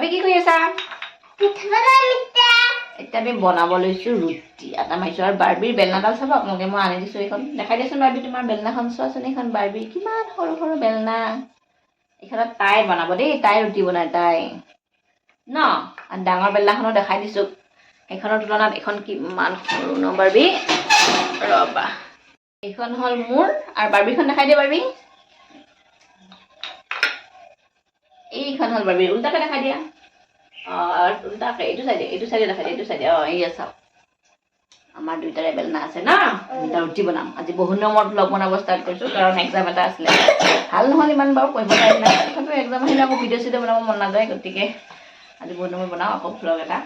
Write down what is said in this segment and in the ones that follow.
বাবি কি কৰি আছা? এতিয়া আমি বনাব লৈছোঁ ৰুটি। আটা মাৰিছোঁ আৰু বাৰ্বিৰ বেলনাডাল চাব? আপোনালোকে মই আনি দিছোঁ এইখন। দেখাই দিয়াচোন বাৰ্বি তোমাৰ বেলনাখন চোৱাচোন এইখন বাৰ্বিৰ কিমান সৰু সৰু বেলনা। এইখনত তাই বনাব দেই তাই ৰুটি বনাই তাই। ন? আৰু ডাঙৰ বেলনাখনো দেখাই দিছোঁ। সেইখনৰ তুলনাত এইখন কিমান সৰু ন বাৰ্বি? ৰ'বা। এইখন হ'ল মোৰ আৰু বাৰ্বিখন দেখাই দিয়া বাৰ্বি। এইখন হ'ল বাৰ্বি উল্টাকে দেখাই দিয়া অঁ উল্টাকে এইটো চাইডে এইটো চাইডে দেখাই দিয়া এইটো চাইডে অঁ এইয়া চাওক আমাৰ দুইটাৰে বেলনা আছে ন এতিয়া ৰুটি বনাম আজি বহুত মূৰত ব্লগ বনাব ষ্টাৰ্ট কৰিছোঁ কাৰণ এক্সাম এটা আছিলে ভাল নহ'ল ইমান বাৰু পঢ়িব পাৰিম নাই তথাপিও এক্সাম আহিলে আকৌ ভিডিঅ' চিডিঅ' বনাব মন নাযায় গতিকে আজি বহুত মূৰত বনাওঁ আকৌ ভ্লগ এটা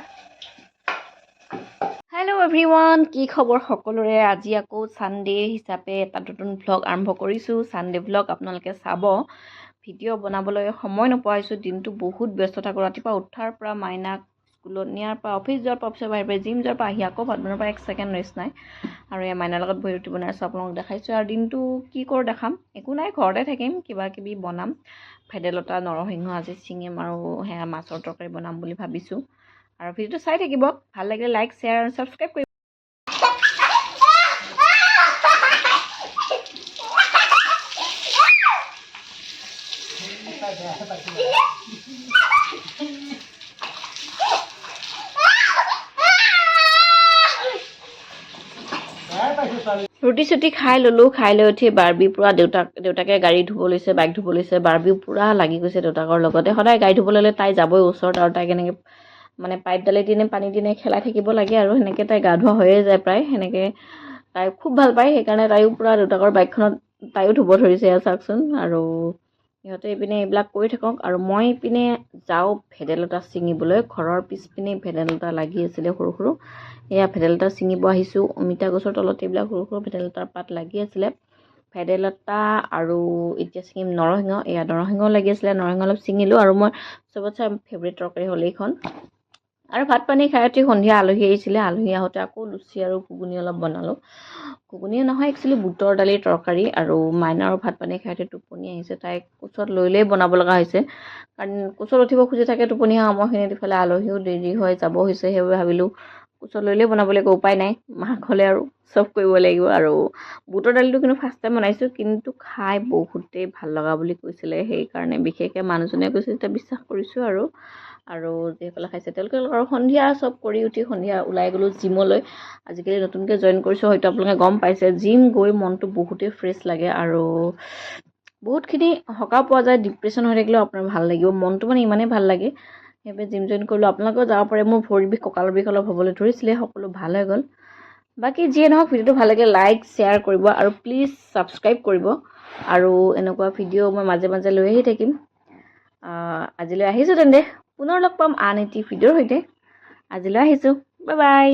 হেল্ল' এভৰিৱান কি খবৰ সকলোৰে আজি আকৌ ছানডে হিচাপে এটা নতুন ভ্লগ আৰম্ভ কৰিছোঁ ছানডে ভ্লগ আপোনালোকে চাব ভিডিঅ' বনাবলৈ সময় নোপোৱা হৈছোঁ। দিনটো বহুত ব্যস্ত থাকোঁ। ৰাতিপুৱা উঠাৰ পৰা মাইনাক স্কুলত নিয়াৰ পৰা অফিচ যোৱাৰ পৰা অফিচৰ বাহিৰে জিম যোৱাৰ পৰা আহি আকৌ ভাত বনোৱাৰ পৰা এক ছেকেণ্ড ৰেষ্ট নাই। আৰু এই মাইনাৰ লগত ৰুটি বনাই আছোঁ আপোনালোকক দেখাইছোঁ। আৰু দিনটো কি কৰোঁ দেখাম? একো নাই ঘৰতে থাকিম কিবা কিবি বনাম। ভেদাইলতা নৰসিংহ আজি ছিঙিম আৰু সেয়া মাছৰ তৰকাৰী বনাম বুলি ভাবিছোঁ। আৰু ভিডিঅ'টো চাই থাকিব। ভাল লাগিলে লাইক শ্বেয়াৰ আৰু ছাবস্ক্ৰাইব কৰিব ৰুটি চুটি খাই ল'লোঁ খাই লৈ উঠি বাৰ্বি পূৰা দেউতাক দেউতাকে গাড়ী ধুব লৈছে বাইক ধুব লৈছে বাৰ্বিও পূৰা লাগি গৈছে দেউতাকৰ লগতে। সদায় গাড়ী ধুব ল'লে তাই যাবই ওচৰত আৰু তাইক এনেকৈ মানে পাইপডালে দিনে পানী দিনে খেলাই থাকিব লাগে আৰু সেনেকৈ তাই গা ধোৱা হৈয়ে যায় প্ৰায়। সেনেকৈ তাই খুব ভাল পায় সেইকাৰণে তাইও পূৰা দেউতাকৰ বাইকখনত তাইও ধুব ধৰিছে চাওকচোন। আৰু সিহঁতে এইপিনে এইবিলাক কৰি থাকক। আৰু মই ইপিনে যাওঁ ভেদাইলতা ছিঙিবলৈ। ঘৰৰ পিছপিনে ভেদাইলতা লাগি আছিলে সৰু সৰু। এয়া ভেদাইলতা ছিঙিব আহিছোঁ। অমিতা গছৰ তলত এইবিলাক সৰু সৰু ভেদাইলতাৰ পাত লাগি আছিলে। ভেদাইলতা আৰু এতিয়া ছিঙিম নৰসিংহ। এয়া নৰসিংহ লাগি আছিলে। নৰসিংহ অলপ ছিঙিলোঁ আৰু মই চবতছে ফেভৰেট তৰকাৰী হ'ল এইখন। আৰু ভাত পানী খাই উঠি সন্ধিয়া আলহী আহিছিলে আলহী আহোঁতে আকৌ লুচি আৰু ঘুগুনি অলপ বনালোঁ। ঘুগুনি নহয় একচুৱেলি বুটৰ দালিৰ তৰকাৰী আৰু মাইনাৰো ভাত পানী খাই উঠি টোপনি আহিছে তাইক কোচত লৈ লৈ বনাব লগা হৈছে। কাৰণ কোচত উঠিব খুজি থাকে টোপনি অহা সময়খিনিত ইফালে আলহীও দেৰি হয় যাব হৈছে সেইবাবে ভাবিলোঁ কোচত লৈ লৈ বনাব লাগিব উপায় নাই। মাক হ'লে আৰু চব কৰিব লাগিব আৰু বুটৰ দালিটো কিন্তু ফাৰ্ষ্ট টাইম বনাইছোঁ কিন্তু খাই বহুতেই ভাল লগা বুলি কৈছিলে। সেইকাৰণে বিশেষকৈ মানুহজনে কৈছে তেতিয়া বিশ্বাস কৰিছোঁ আৰু আৰু যিসকলে খাইছে। তেওঁলোকে আৰু সন্ধিয়া চব কৰি উঠি সন্ধিয়া ওলাই গ'লোঁ জিমলৈ। আজিকালি নতুনকৈ জইন কৰিছোঁ হয়তো আপোনালোকে গম পাইছে। জিম গৈ মনটো বহুতেই ফ্ৰেছ লাগে আৰু বহুতখিনি সকাহ পোৱা যায় ডিপ্ৰেশ্যন হৈ থাকিলেও আপোনাৰ ভাল লাগিব। মনটো মানে ইমানেই ভাল লাগে। সেইবাবে জিম জইন কৰিলোঁ। আপোনালোকেও যাব পাৰে। মোৰ ভৰি বিষ কঁকালৰ বিষ অলপ হ'বলৈ ধৰিছিলে সকলো ভাল হৈ গ'ল। বাকী যিয়ে নহওক ভিডিঅ'টো ভাল লাগে লাইক শ্বেয়াৰ কৰিব আৰু প্লিজ ছাবস্ক্ৰাইব কৰিব। আৰু এনেকুৱা ভিডিঅ' মই মাজে মাজে লৈ আহি থাকিম। আজিলৈ আহিছোঁ তেন্তে। পুনৰ লগ পাম আন এটি ভিডিঅ'ৰ সৈতে। আজিলৈ আহিছোঁ। Bye bye